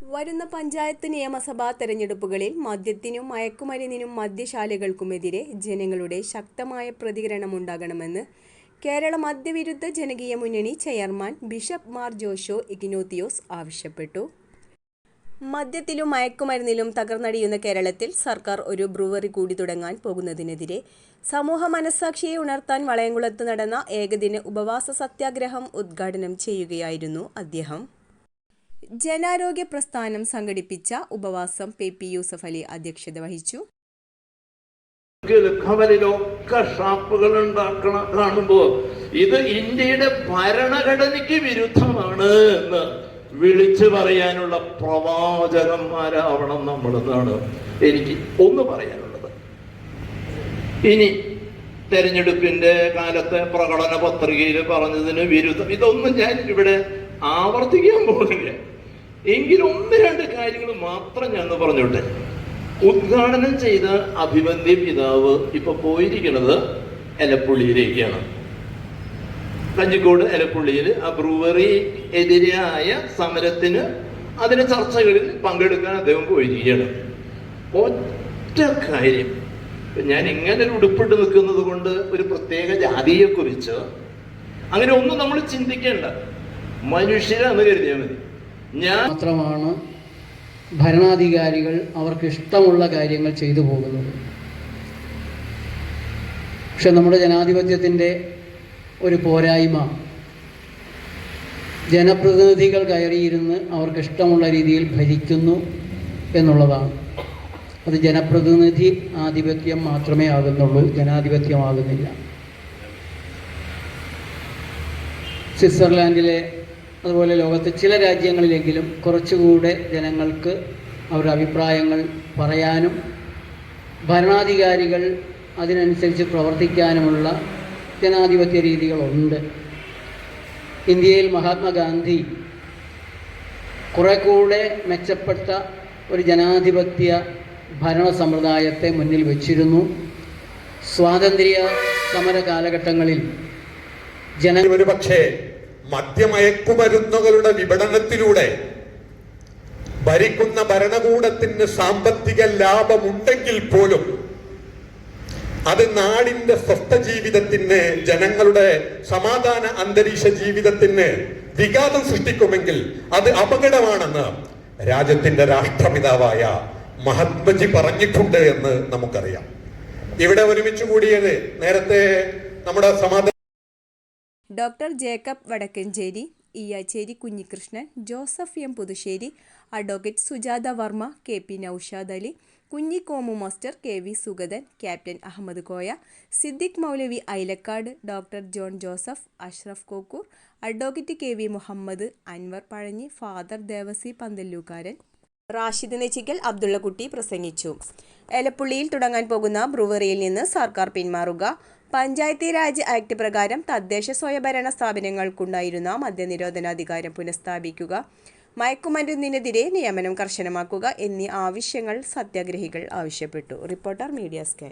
വരുന്ന പഞ്ചായത്ത് നിയമസഭാ തെരഞ്ഞെടുപ്പുകളിൽ മദ്യത്തിനും മയക്കുമരുന്നിനും മദ്യശാലകൾക്കുമെതിരെ ജനങ്ങളുടെ ശക്തമായ പ്രതികരണമുണ്ടാകണമെന്ന് കേരള മദ്യവിരുദ്ധ ജനകീയ മുന്നണി ചെയർമാൻ ബിഷപ്പ് മാർ ജോഷോ ഇഗ്നോത്തിയോസ് ആവശ്യപ്പെട്ടു. മദ്യത്തിലും മയക്കുമരുന്നിലും തകർന്നടിയുന്ന കേരളത്തിൽ സർക്കാർ ഒരു ബ്രൂവറി കൂടി തുടങ്ങാൻ പോകുന്നതിനെതിരെ സമൂഹ മനസ്സാക്ഷിയെ ഉണർത്താൻ വളയംകുളത്ത് നടന്ന ഏകദിന ഉപവാസ സത്യാഗ്രഹം ഉദ്ഘാടനം ചെയ്യുകയായിരുന്നു അദ്ദേഹം. ജനാരോഗ്യ പ്രസ്ഥാനം സംഘടിപ്പിച്ച ഉപവാസം പി പി യൂസഫ് അലി അധ്യക്ഷത വഹിച്ചു. ഖബലിലൊക്കെ ഷാപ്പുകൾ ഉണ്ടാക്കണ കാണുമ്പോ ഇത് ഇന്ത്യയുടെ ഭരണഘടനയ്ക്ക് വിരുദ്ധമാണ് എന്ന് വിളിച്ചു പറയാനുള്ള പ്രവാചകന്മാരാവണം നമ്മളെന്നാണ് എനിക്ക് ഒന്ന് പറയാനുള്ളത്. ഇനി തെരഞ്ഞെടുപ്പിന്റെ കാലത്തെ പ്രകടന പത്രികയിൽ പറഞ്ഞതിന് വിരുദ്ധം. ഇതൊന്നും ഞാൻ ഇവിടെ ആവർത്തിക്കാൻ പോകുന്നില്ല. എങ്കിലും ഒന്ന് രണ്ട് കാര്യങ്ങൾ മാത്രം ഞാൻ പറഞ്ഞോട്ടെ. ഉദ്ഘാടനം ചെയ്ത അഭിമന്യ പിതാവ് ഇപ്പൊ പോയിരിക്കുന്നത് എലപ്പുള്ളിയിലേക്കാണ്. കഞ്ചിക്കോട് എലപ്പുള്ളിയിൽ ആ ബ്രൂവറി എതിരായ സമരത്തിന് അതിന്റെ ചർച്ചകളിൽ പങ്കെടുക്കാൻ അദ്ദേഹം പോയിരിക്കുകയാണ്. ഒറ്റ കാര്യം. ഞാൻ ഇങ്ങനെ ഒരു ഉടുപ്പിട്ട് നിൽക്കുന്നത് കൊണ്ട് ഒരു പ്രത്യേക ജാതിയെക്കുറിച്ച് അങ്ങനെ ഒന്നും നമ്മൾ ചിന്തിക്കേണ്ട. മനുഷ്യരാന്ന് കരുതിയാൽ മതി. ഞാൻ മാത്രമാണ് ഭരണാധികാരികൾ അവർക്ക് ഇഷ്ടമുള്ള കാര്യങ്ങൾ ചെയ്തു പോകുന്നത്. പക്ഷെ നമ്മുടെ ജനാധിപത്യത്തിന്റെ ഒരു പോരായ്മ ജനപ്രതിനിധികൾ കയറിയിരുന്ന് അവർക്ക് ഇഷ്ടമുള്ള രീതിയിൽ ഭരിക്കുന്നു എന്നുള്ളതാണ്. അത് ജനപ്രതിനിധി ആധിപത്യം മാത്രമേ ആകുന്നുള്ളൂ ജനാധിപത്യമാകുന്നില്ല. സ്വിറ്റ്സർലാൻഡിലെ അതുപോലെ ലോകത്തെ ചില രാജ്യങ്ങളിലെങ്കിലും കുറച്ചുകൂടെ ജനങ്ങൾക്ക് അവരുടെ അഭിപ്രായങ്ങൾ പറയാനും ഭരണാധികാരികൾ അതിനനുസരിച്ച് പ്രവർത്തിക്കാനുമുള്ള ജനാധിപത്യ രീതികളുണ്ട്. ഇന്ത്യയിൽ മഹാത്മാഗാന്ധി കുറെ കൂടെ മെച്ചപ്പെട്ട ഒരു ജനാധിപത്യ ഭരണ സമ്പ്രദായത്തെ മുന്നിൽ വച്ചിരുന്നു. സ്വാതന്ത്ര്യ സമര കാലഘട്ടങ്ങളിൽ ജന ഒരു പക്ഷേ മദ്യമയക്കുമരുന്നുകളുടെ വിപണനത്തിലൂടെ ഭരിക്കുന്ന ഭരണകൂടത്തിന് സാമ്പത്തിക ലാഭമുണ്ടെങ്കിൽ പോലും അത് നാടിന്റെ സ്വസ്ഥ ജീവിതത്തിന് ജനങ്ങളുടെ സമാധാന അന്തരീക്ഷ ജീവിതത്തിന് വിഘാതം സൃഷ്ടിക്കുമെങ്കിൽ അത് അപകടമാണെന്ന് രാജ്യത്തിന്റെ രാഷ്ട്രപിതാവായ മഹാത്മജി പറഞ്ഞിട്ടുണ്ട് എന്ന് നമുക്കറിയാം. ഇവിടെ ഒരുമിച്ച് കൂടിയത് നേരത്തെ നമ്മുടെ സമാധാന doctor Jacob Vadakkanchery Iyachery Kunhikrishnan Joseph M Puthussery advocate Sujatha Varma K P Noushad Ali Kunhikomu master K V Sugathan captain Ahammed Koya Siddique Moulavi Ailakkad doctor John Joseph Ashraf Kokkur advocate K V Muhammed Anwar Pazhanji father Devasi Panthallukkaran. Rashid Nechikkal Abdullakutty പ്രസംഗിച്ചു. എലപ്പുള്ളിയിൽ തുടങ്ങാൻ പോകുന്ന ബ്രൂവറിയിൽ നിന്ന് സർക്കാർ പിന്മാറുക. Panchayati Raj act പ്രകാരം തദ്ദേശ സ്വയംഭരണ സ്ഥാപനങ്ങൾക്കുണ്ടായിരുന്ന മദ്യനിരോധനാധികാരം പുനഃസ്ഥാപിക്കുക മയക്കുമരുന്നിനെതിരെ നിയമനം കർശനമാക്കുക എന്നീ ആവശ്യങ്ങൾ സത്യാഗ്രഹികൾ ആവശ്യപ്പെട്ടു. Reporter media scan